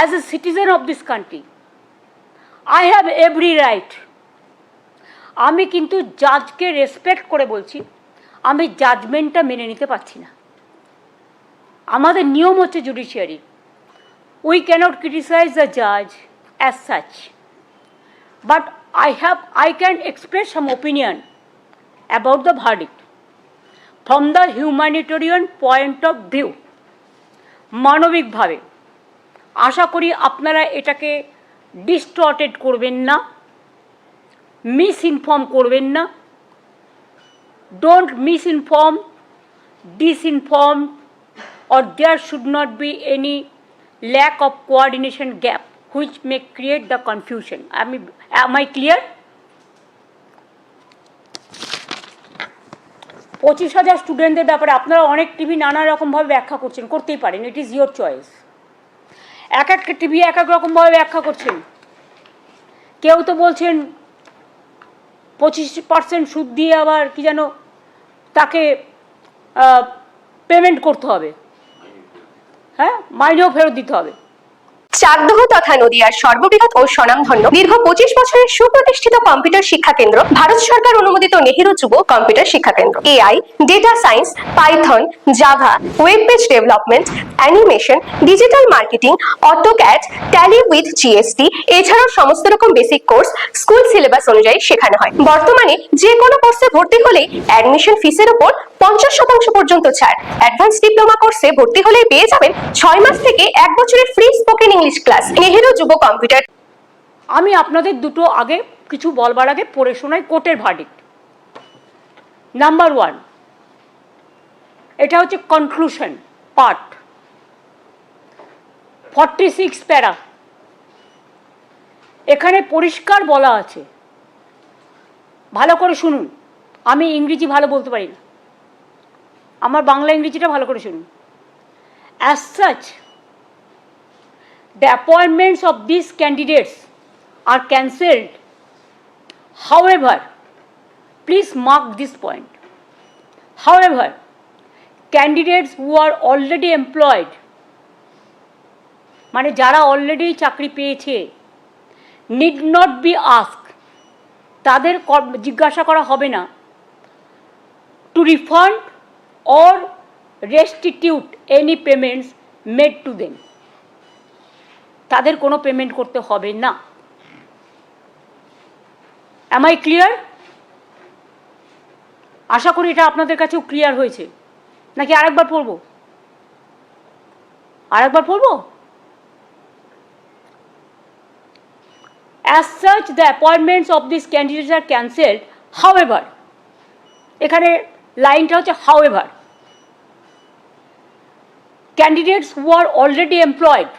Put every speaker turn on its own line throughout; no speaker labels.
as a citizen of this country, I have every right. আমি কিন্তু জাজকে respect করে বলছি আমি জাজমেন্টটা মেনে নিতে পারছি না। আমাদের নিয়ম হচ্ছে judiciary we cannot criticize the জাজ as such but I have I can express some opinion about the verdict from the humanitarian point of view মানবিকভাবে। আশা করি আপনারা এটাকে ডিস্টর্টেড করবেন না মিস ইনফর্ম করবেন না don't misinform disinform or there should not be any lack of coordination gap which may create the confusion. Am am I clear? পঁচিশ হাজার স্টুডেন্টদের ব্যাপারে আপনারা অনেক টিভি নানা রকমভাবে ব্যাখ্যা করছেন, করতেই পারেন ইট ইজ ইয়োর চয়েস এক একটা টিভি এক এক রকমভাবে ব্যাখ্যা করছেন। কেউ তো বলছেন পঁচিশ পার্সেন্ট সুদ দিয়ে আবার কি যেন তাকে পেমেন্ট করতে হবে। হ্যাঁ? মাইনেও ফেরত দিতে হবে।
চাকদহ তথা নদিয়ার সর্ববৃহৎ ও স্বনামধন্য দীর্ঘ পঁচিশ বছরের সুপ্রতিষ্ঠিত কম্পিউটার শিক্ষা কেন্দ্র, ভারত সরকার অনুমোদিত নেহেরু যুব কম্পিউটার শিক্ষা কেন্দ্র। AI, data science, Python, Java web page development, animation, digital marketing, AutoCAD, Tally with GST এছাড়াও সমস্ত রকম বেসিক কোর্স স্কুল সিলেবাস অনুযায়ী শেখানো হয়। বর্তমানে যে কোনো কোর্সে ভর্তি হলেই অ্যাডমিশন ফিসের উপর পঞ্চাশ শতাংশ পর্যন্ত ছাড়। অ্যাডভান্স ডিপ্লোমা কোর্সে ভর্তি হলেই পেয়ে যাবেন ছয় মাস থেকে এক বছরের ফ্রি স্পোকেন ক্লাস নেহেরু যুব কম্পিউটার
আমি আপনাদের দুটো আগে কিছু বলবার আগে পড়ে শোনাই কোর্টের ভার্ডিক্ট নাম্বার ওয়ান এটা হচ্ছে কনক্লুশন পার্ট ফর্টি সিক্স প্যারা। এখানে পরিষ্কার বলা আছে। ভালো করে শুনুন। আমি ইংরেজি ভালো বলতে পারি না। আমার বাংলা ইংরেজিটা ভালো করে শুনুন। As such the appointments of these candidates are cancelled. However, please mark this point. However, candidates who are already employed, মানে যারা অলরেডি চাকরি পেয়েছে নিড নট বি আস্ক তাদের জিজ্ঞাসা করা হবে না to refund or restitute any payments made to them তাদের কোনো পেমেন্ট করতে হবে না। অ্যাম আই ক্লিয়ার আশা করি এটা আপনাদের কাছেও ক্লিয়ার হয়েছে। নাকি আরেকবার পড়ব? আরেকবার পড়ব? As search the appointments of this candidates are cancelled however এখানে লাইনটা হচ্ছে however candidates who are already employed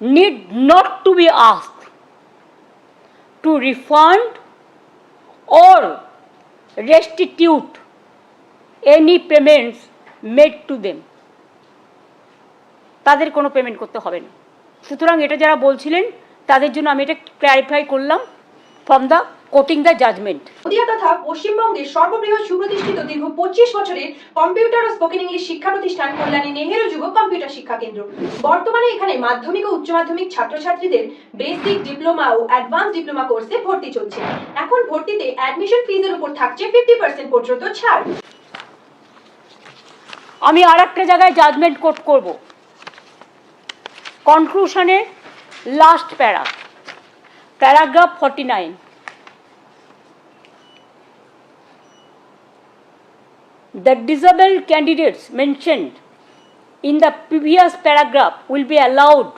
need not to be asked to refund or restitute any payments made to them তাদের কোনো পেমেন্ট করতে হবে না সুতরাং এটা যারা বলছিলেন তাদের জন্য আমি এটা ক্ল্যারিফাই করলাম from the quoting the judgment
Nadia তথা পশ্চিমবঙ্গের সর্ববৃহৎ সুপ্রতিষ্ঠিত দীর্ঘ পঁচিশ বছরের কম্পিউটার ও স্পোকেন ইংলিশ শিক্ষা প্রতিষ্ঠান কল্যাণী নেহেরু যুব কম্পিউটার শিক্ষা কেন্দ্র। বর্তমানে এখানে মাধ্যমিক ও উচ্চ মাধ্যমিক ছাত্রছাত্রীদের বেসিক ডিপ্লোমা ও অ্যাডভান্স ডিপ্লোমা কোর্সে ভর্তি চলছে। এখন ভর্তিতে অ্যাডমিশন ফিজের উপর থাকছে ফিফটি পার্সেন্ট পর্যন্ত ছাড়।
আমি আর একটা জায়গায় জাজমেন্ট কোট করব। কনক্লুশনে last para paragraph forty nine The disabled candidates mentioned in the previous paragraph will be allowed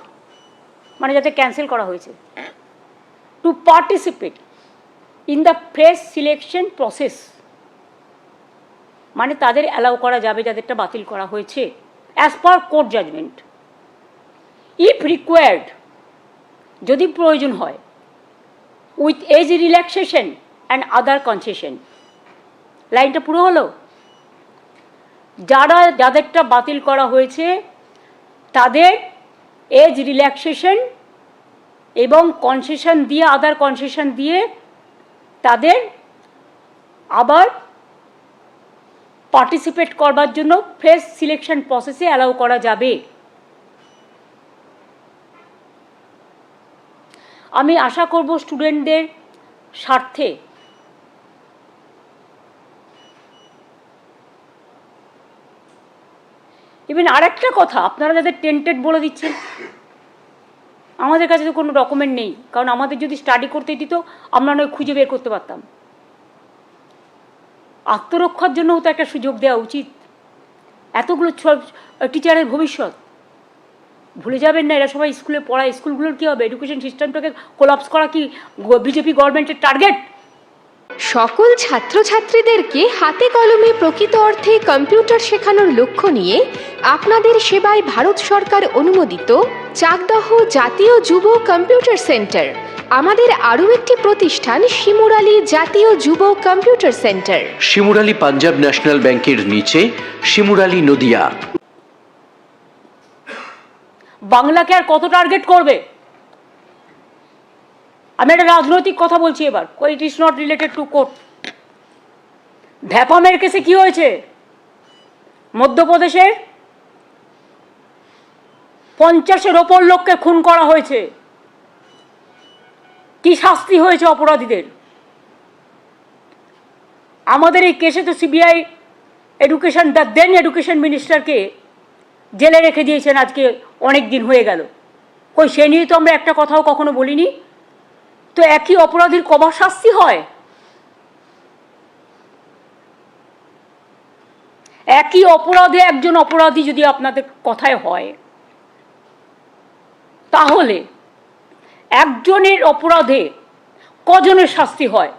মানে যাতে ক্যান্সেল করা হয়েছে to participate in the fresh selection process মানে তাদের অ্যালাউ করা যাবে, যাদেরটা বাতিল করা হয়েছে as per court judgment if required যদি প্রয়োজন হয় with age relaxation and other concession লাইনটা পুরো হলো? যারা যাদেরটা বাতিল করা হয়েছে, তাদের এজ রিল্যাক্সেশন এবং কনসেশন দিয়ে আদার কনসেশন দিয়ে তাদের আবার পার্টিসিপেট করবার জন্য ফ্রেশ সিলেকশন প্রসেসে অ্যালাউ করা যাবে। আমি আশা করব স্টুডেন্টদের স্বার্থে ইভেন আরেকটা কথা, আপনারা যাদের টেন্টেড বলে দিচ্ছেন, আমাদের কাছে তো কোনো ডকুমেন্ট নেই। কারণ আমাদের যদি স্টাডি করতে দিত, আমরা নয় খুঁজে বের করতে পারতাম। আত্মরক্ষার জন্যও তো একটা সুযোগ দেওয়া উচিত। এতগুলো টিচারের ভবিষ্যৎ। ভুলে যাবেন না, এরা সবাই স্কুলে পড়া স্কুলগুলোর কী হবে? এডুকেশন সিস্টেমটাকে কোলাপস করা কি বিজেপি গভর্নমেন্টের টার্গেট
সকল ছাত্রছাত্রীদেরকে হাতে কলমে প্রকৃত অর্থে কম্পিউটার শেখানোর লক্ষ্য নিয়ে আপনাদের সেবায় ভারত সরকার অনুমোদিত চাকদহ জাতীয় যুব কম্পিউটার সেন্টার। আমাদের আরও একটি প্রতিষ্ঠান শিমুরালি জাতীয় যুব computer centre.
Shimurali Punjab national ব্যাংকের নিচে শিমুরালি নদিয়া।
বাংলাকে আর কত টার্গেট করবে? আমি একটা রাজনৈতিক কথা বলছি এবার it is not related to court ভ্যাপামের কেসে কি হয়েছে? মধ্যপ্রদেশের পঞ্চাশের ওপর লোককে খুন করা হয়েছে। কি শাস্তি হয়েছে অপরাধীদের? আমাদের এই কেসে তো CBI education the then education মিনিস্টারকে জেলে রেখে দিয়েছেন আজকে অনেক দিন হয়ে গেল। কই সে নিয়ে তো আমরা একটা কথাও কখনো বলিনি? তো একই অপরাধীর কবার শাস্তি হয়? একই অপরাধে একজন অপরাধী যদি আপনাদের কথায় হয়, তাহলে একজনের অপরাধে কজনের শাস্তি হয়?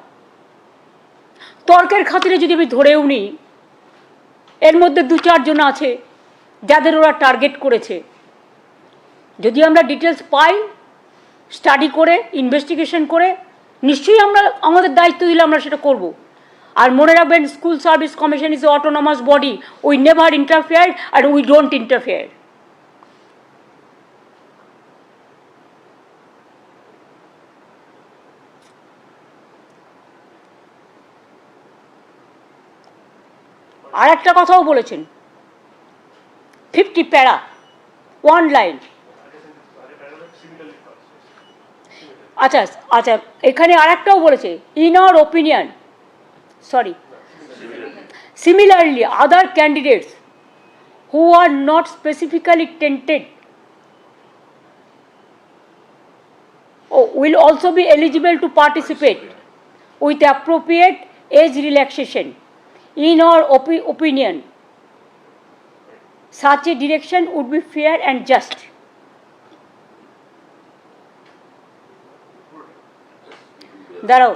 তর্কের খাতিরে যদি আমি ধরেও নিই, এর মধ্যে দু চারজন আছে যাদের ওরা টার্গেট করেছে। যদি আমরা ডিটেলস পাই স্টাডি করে ইনভেস্টিগেশন করে, নিশ্চয়ই আমরা, আমাদের দায়িত্ব দিলে আমরা সেটা করব। আর মনে রাখবেন school service commission is autonomous body we never interfere R we don't interfere আর একটা কথাও বলেছেন ফিফটি প্যারা ওয়ান লাইন আচ্ছা আচ্ছা এখানে আরেকটাও বলেছে in our opinion sorry similarly other candidates who are not specifically tainted O will also be eligible to participate with appropriate age relaxation in our opinion such a direction would be fair and just দাঁড়াও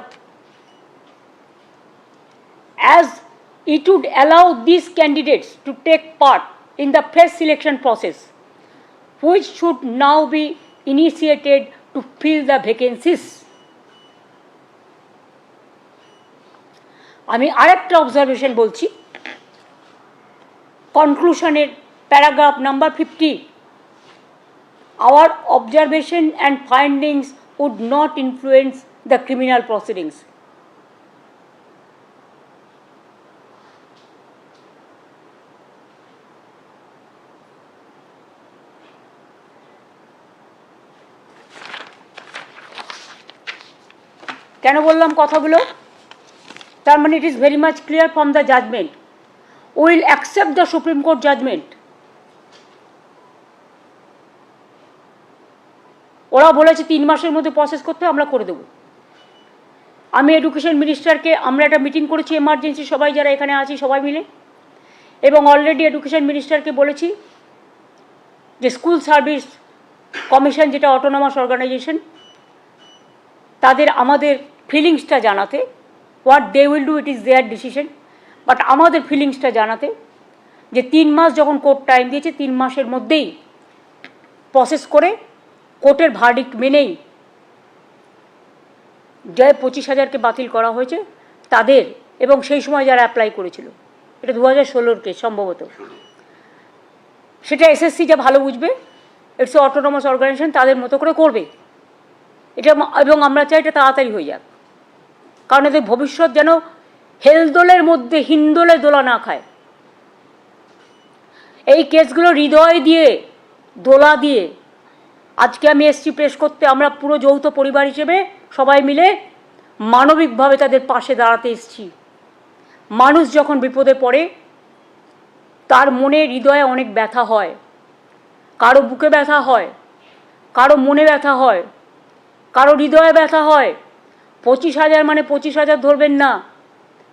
as it would allow these candidates to take part in the first selection process, which should now be initiated to fill the vacancies. আমি আরেকটা observation বলছি কনক্লুশনের paragraph number fifty our observation and findings would not influence the criminal proceedings কেন বললাম কথাগুলো? তার মানে it is very much clear from the judgment will accept the Supreme Court judgment ওরা বলেছে তিন মাসের মধ্যে প্রসেস করতে, আমরা করে দেবো। আমি এডুকেশন মিনিস্টারকে আমরা একটা মিটিং করেছি এমার্জেন্সি সবাই যারা এখানে আছি, সবাই মিলে। এবং অলরেডি এডুকেশন মিনিস্টারকে বলেছি যে স্কুল সার্ভিস কমিশন যেটা অটোনমাস অর্গানাইজেশন তাদের আমাদের ফিলিংসটা জানাতে what they will do it is their decision but আমাদের ফিলিংসটা জানাতে যে তিন মাস যখন কোর্ট টাইম দিয়েছে, তিন মাসের মধ্যেই প্রসেস করে কোর্টের ভার্ডিক্ট মেনেই যে পঁচিশ হাজারকে বাতিল করা হয়েছে তাদের এবং সেই সময় যারা অ্যাপ্লাই করেছিল। এটা দু হাজার ষোলোর কেস সম্ভবত সেটা এসএসসি যা ভালো বুঝবে ইটস অটোনমাস অর্গানাইজেশন তাদের মতো করে করবে। এটা এবং আমরা চাই এটা তাড়াতাড়ি হয়ে যাক। কারণ এদের ভবিষ্যৎ যেন হেলদোলের মধ্যে হিন্দোলে দোলা না খায়। এই কেসগুলো হৃদয় দিয়ে, দোলা দিয়ে, আজকে আমি এসছি প্রেস করতে, আমরা পুরো যৌথ পরিবার হিসেবে সবাই মিলে মানবিকভাবে তাদের পাশে দাঁড়াতে এসছি। মানুষ যখন বিপদে পড়ে, তার মনে হৃদয়ে অনেক ব্যথা হয়। কারও বুকে ব্যথা হয়, কারও মনে ব্যথা হয়, কারও হৃদয়ে ব্যথা হয়। পঁচিশ হাজার মানে পঁচিশ হাজার ধরবেন না।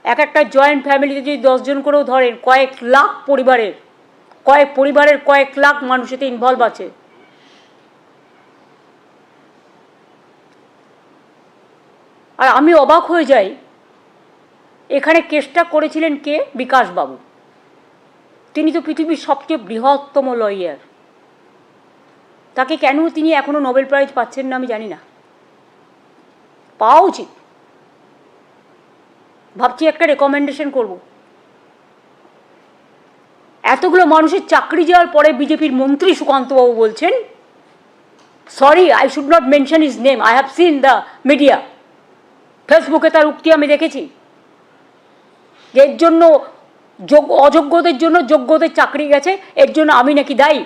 এক একটা জয়েন্ট ফ্যামিলিতে যদি দশজন করেও ধরেন, কয়েক লাখ পরিবারের, কয়েক পরিবারের কয়েক লাখ মানুষ এতে ইনভলভ আছে। আর আমি অবাক হয়ে যাই। এখানে কেসটা করেছিলেন কে? বিকাশবাবু। তিনি তো পৃথিবীর সবচেয়ে বৃহত্তম লয়ার তাকে কেন তিনি এখনও নোবেল প্রাইজ পাচ্ছেন না আমি জানি না। পাওয়া উচিত। ভাবছি একটা রেকমেন্ডেশন করব। এতগুলো মানুষের চাকরি যাওয়ার পরে বিজেপির মন্ত্রী সুকান্তবাবু বলছেন sorry I should not mention his name I have seen the media ফেসবুকে তার উক্তি আমি দেখেছি। যে এর জন্য যোগ্য অযোগ্যদের জন্য যোগ্যদের চাকরি গেছে, এর জন্য আমি নাকি দায়ী।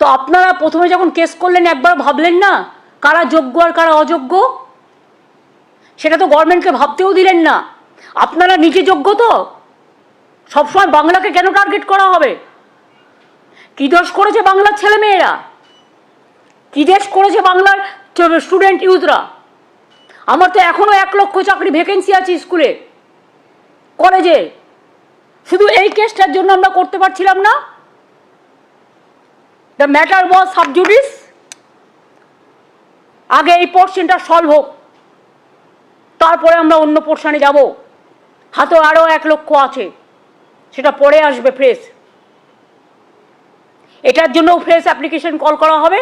তো আপনারা প্রথমে যখন কেস করলেন, একবার ভাবলেন না কারা যোগ্য আর কারা অযোগ্য? সেটা তো গভর্নমেন্টকে ভাবতেও দিলেন না। আপনারা নিজে যোগ্য তো? সবসময় বাংলাকে কেন টার্গেট করা হবে? কি দোষ করেছে বাংলার ছেলেমেয়েরা? কি দেশ করেছে বাংলার স্টুডেন্ট ইউথরা আমার তো এখনও এক লক্ষ চাকরি ভ্যাকেন্সি আছে স্কুলে, কলেজে। শুধু এই কেসটার জন্য আমরা করতে পারছিলাম না। দ্য ম্যাটার ওয়াজ সাবজুডিস আগে এই পোর্শনটা সলভ হোক। তারপরে আমরা অন্য পোর্শনে যাব। হাতে আরও এক লক্ষ আছে। সেটা পরে আসবে ফ্রেশ এটার জন্যও ফ্রেশ অ্যাপ্লিকেশন কল করা হবে।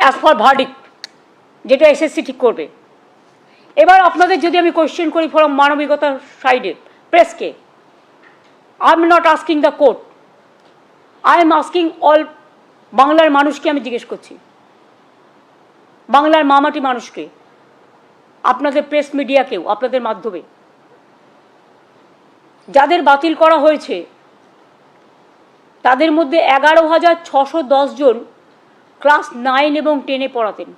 অ্যাজ ফর ভার্ডিক যেটা এসএসসি ঠিক করবে। এবার আপনাদের যদি আমি কোয়েশ্চেন করি ফরম মানবিকতার সাইডে প্রেসকে I am not asking the court I am asking all বাংলার মানুষকে আমি জিজ্ঞেস করছি। বাংলার মামাটি মানুষকে, আপনাদের প্রেস মিডিয়াকেও আপনাদের মাধ্যমে। যাদের বাতিল করা হয়েছে, তাদের মধ্যে এগারো হাজার ছশো জন ক্লাস নাইন এবং টেনে পড়াতেন।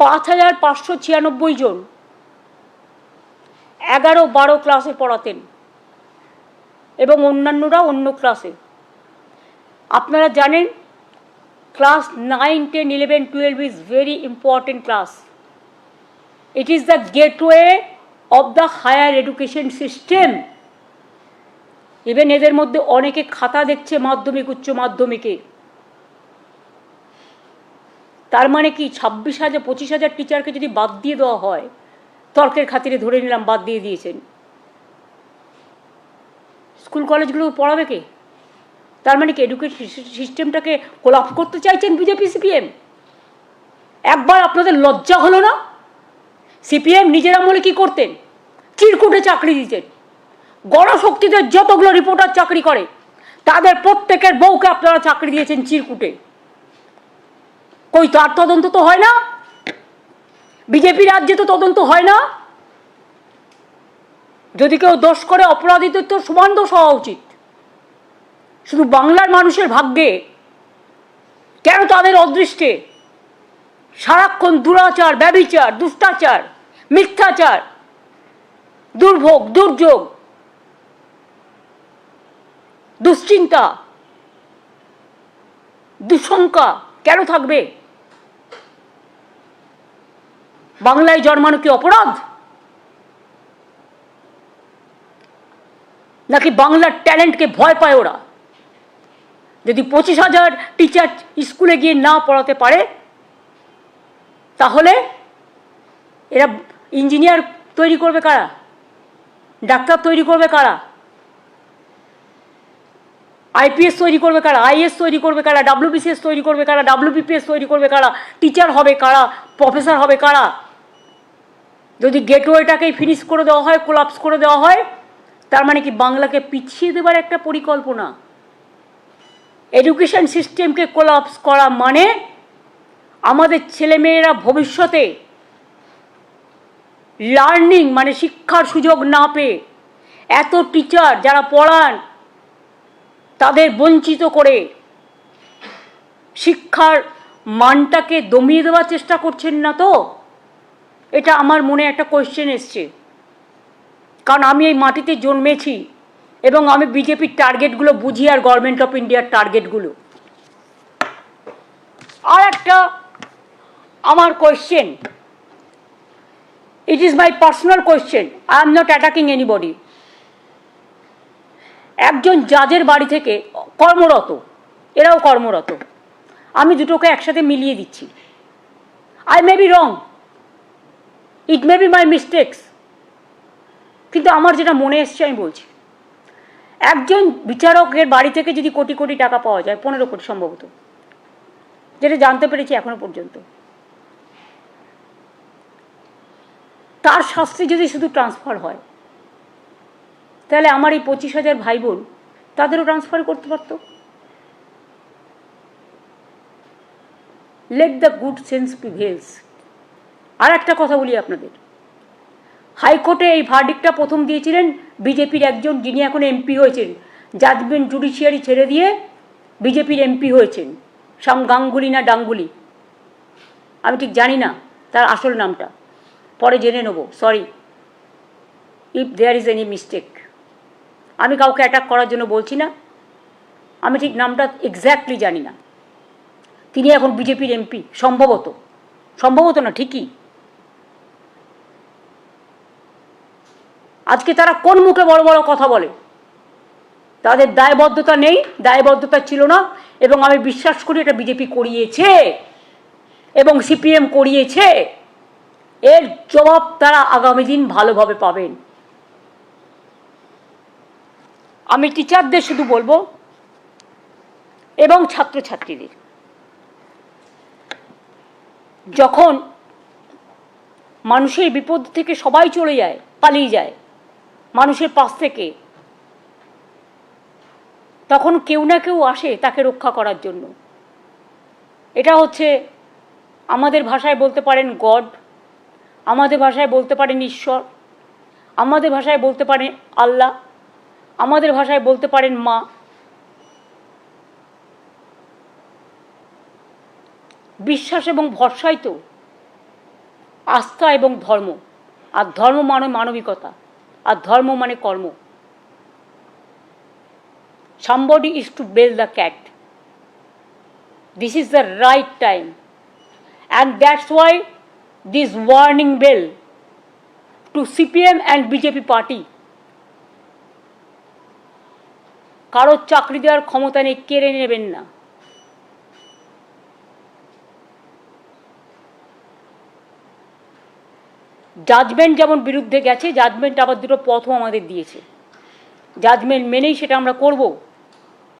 পাঁচ হাজার পাঁচশো ছিয়ানব্বই জন। এগারো, বারো ক্লাসে পড়াতেন এবং অন্যান্যরা অন্য ক্লাসে আপনারা জানেন class nine ten eleven twelve is very important class it is the gateway of the higher education system even এদের মধ্যে অনেকে খাতা দেখছে মাধ্যমিক, উচ্চ মাধ্যমিকে। তার মানে কি ছাব্বিশ হাজার, পঁচিশ হাজার টিচারকে যদি বাদ দিয়ে দেওয়া হয়, তর্কের খাতিরে ধরে নিলাম বাদ দিয়ে দিয়েছেন। স্কুল কলেজগুলো পড়াবে কে? তার মানে কি এডুকেশন সিস্টেমটাকে কোলাপ করতে চাইছেন বিজেপি সিপিএম একবার আপনাদের লজ্জা হলো না? সিপিএম নিজের আমলে কি করতেন? চিরকুটে চাকরি দিতেন। গণশক্তিদের যতগুলো রিপোর্টার চাকরি করে, তাদের প্রত্যেকের বউকে আপনারা চাকরি দিয়েছেন চিরকুটে। কই তার তদন্ত তো হয় না? বিজেপি রাজ্যে তো তদন্ত হয় না? যদি কেউ দোষ করে অপরাধীদের তো সমান দোষ হওয়া উচিত। শুধু বাংলার মানুষের ভাগ্যে। কেন তাদের অদৃষ্টে? সারাক্ষণ দুরাচার, ব্যবিচার, দুষ্টাচার, মিথ্যাচার, দুর্ভোগ, দুর্যোগ, দুশ্চিন্তা দুঃশঙ্কা কেন থাকবে? বাংলায় জন্মানো কি অপরাধ? নাকি বাংলার ট্যালেন্টকে ভয় পায় ওরা? যদি পঁচিশ হাজার টিচার স্কুলে গিয়ে না পড়াতে পারে, তাহলে এরা ইঞ্জিনিয়ার তৈরি করবে কারা? ডাক্তার তৈরি করবে কারা? আইপিএস তৈরি করবে কারা? আইএস তৈরি করবে কারা? ডাব্লিউবিসিএস তৈরি করবে কারা? ডাব্লিউবিপিএস তৈরি করবে কারা? টিচার হবে কারা? প্রফেসর হবে কারা? যদি গেটওয়েটাকেই ফিনিশ করে দেওয়া হয় কোলাপস করে দেওয়া হয়, তার মানে কি বাংলাকে পিছিয়ে দেবার একটা পরিকল্পনা? এডুকেশন সিস্টেমকে কোলাপস করা মানে আমাদের ছেলেমেয়েরা ভবিষ্যতে লার্নিং মানে শিক্ষার সুযোগ না পেয়ে এত টিচার যারা পড়ান, তাদের বঞ্চিত করে শিক্ষার মানটাকে দমিয়ে দেওয়ার চেষ্টা করছেন না তো? এটা আমার মনে একটা কোয়েশ্চেন এসছে। কারণ আমি এই মাটিতে জন্মেছি এবং আমি বিজেপির টার্গেটগুলো বুঝি আর গভর্নমেন্ট অফ ইন্ডিয়ার টার্গেটগুলো আর একটা আমার question it is my personal question I am not attacking anybody একজন জাজের বাড়ি থেকে কর্মরত, এরাও কর্মরত। আমি দুটোকে একসাথে মিলিয়ে দিচ্ছি। I may be wrong it may be my mistakes কিন্তু আমার যেটা মনে এসছে, আমি বলছি। একজন বিচারকের বাড়ি থেকে যদি কোটি কোটি টাকা পাওয়া যায়, পনেরো কোটি সম্ভবত। যেটা জানতে পেরেছি এখনও পর্যন্ত। তার শাস্তি যদি শুধু ট্রান্সফার হয়, তাহলে আমার এই পঁচিশ হাজার ভাই বোন তাদেরও ট্রান্সফার করতে পারতো। Let the good sense prevails আর একটা কথা বলি আপনাদের। হাইকোর্টে এই ভার্ডিকটা প্রথম দিয়েছিলেন বিজেপির একজন যিনি এখন এমপি হয়েছেন। জাজমেন্ট জুডিশিয়ারি ছেড়ে দিয়ে বিজেপির এমপি হয়েছেন। সাম গাঙ্গুলি না ডাঙ্গুলি। আমি ঠিক জানি না তার আসল নামটা। পরে জেনে নেব sorry if there is any mistake আমি কাউকে অ্যাটাক করার জন্য বলছি না। আমি ঠিক নামটা এক্স্যাক্টলি জানি না। তিনি এখন বিজেপির এমপি, সম্ভবত। সম্ভবত না, ঠিকই। আজকে তারা কোন মুখে বড় বড় কথা বলে? তাদের দায়বদ্ধতা নেই, দায়বদ্ধতা ছিল না, এবং আমি বিশ্বাস করি এটা বিজেপি করিয়েছে, এবং সিপিএম করিয়েছে। এর জবাব তারা আগামী দিন ভালোভাবে পাবেন। আমি টিচারদের শুধু বলব, এবং ছাত্রছাত্রীদের, যখন মানুষের বিপদ থেকে সবাই চলে যায়, পালিয়ে যায় মানুষের পাশ থেকে। তখন কেউ না কেউ আসে তাকে রক্ষা করার জন্য। এটা হচ্ছে আমাদের ভাষায় বলতে পারেন গড, আমাদের ভাষায় বলতে পারেন ঈশ্বর, আমাদের ভাষায় বলতে পারেন আল্লাহ, আমাদের ভাষায় বলতে পারেন মা। বিশ্বাস এবং ভরসাই তো আস্থা এবং ধর্ম। আর ধর্ম মানে মানবিকতা। আর ধর্ম মানে কর্ম। Somebody is to bell the cat this is the right time and that's why this warning bell to CPM and BJP party কারোর চাকরি দেওয়ার ক্ষমতা নেই কেড়ে নেবেন না। জাজমেন্ট যেমন বিরুদ্ধে গেছে জাজমেন্ট আবার দুটো পথও আমাদের দিয়েছে। জাজমেন্ট মেনেই সেটা আমরা করব।